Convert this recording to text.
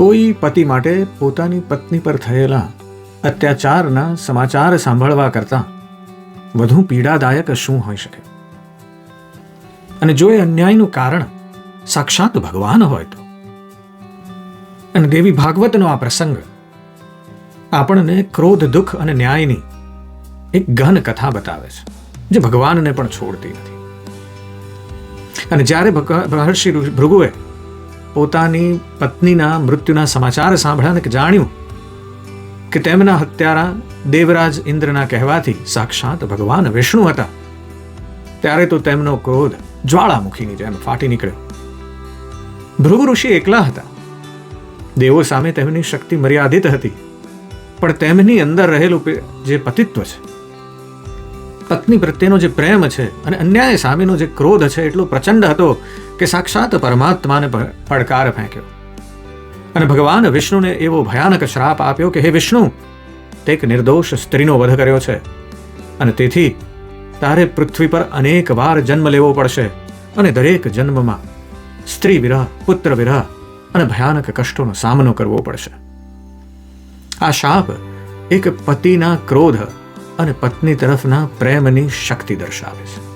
કોઈ પતિ માટે પોતાની પત્ની પર થયેલા અત્યાચારના સમાચાર સાંભળવા કરતાં વધુ પીડાદાયક શું હોઈ શકે? અને જો એ અન્યાયનું કારણ સાક્ષાત ભગવાન હોય તો? અને દેવી ભાગવતનો આ પ્રસંગ આપણને ક્રોધ, દુઃખ અને ન્યાયની એક ગહન કથા બતાવે છે, જે ભગવાનને પણ છોડતી નથી. અને જ્યારે મહર્ષિ ભૃગુએ પોતાની પત્નીના મૃત્યુના સમાચાર સાંભળ્યા અને જાણ્યું કે તેમના હત્યારા દેવરાજ ઇન્દ્રના કહેવાથી સાક્ષાત ભગવાન વિષ્ણુ હતા. ત્યારે તો તેમનો ક્રોધ જ્વાળામુખીની જેમ ફાટી નીકળ્યો. ભૃગુ ઋષિ એકલા હતા. દેવો સામે તેમની શક્તિ મર્યાદિત હતી. પણ તેમની અંદર રહેલું જે પતિત્વ છે પત્ની પ્રત્યેનો જે પ્રેમ છે અને અન્યાય સામેનો જે ક્રોધ છે, એટલો પ્રચંડ હતો કે સાક્ષાત પરમાત્માને પડકાર ફેંક્યો. અને ભગવાન વિષ્ણુને એવો ભયાનક શ્રાપ આપ્યો કે, હે વિષ્ણુ, તે એક નિર્દોષ સ્ત્રીનો વધ કર્યો છે અને તેથી તારે પૃથ્વી પર અનેક વાર જન્મ લેવો પડશે અને દરેક જન્મમાં સ્ત્રી વિરહ, પુત્ર વિરહ અને ભયાનક કષ્ટોનો સામનો કરવો પડશે. આ શાપ એક પતિના ક્રોધ અને પત્ની તરફના પ્રેમની શક્તિ દર્શાવે છે.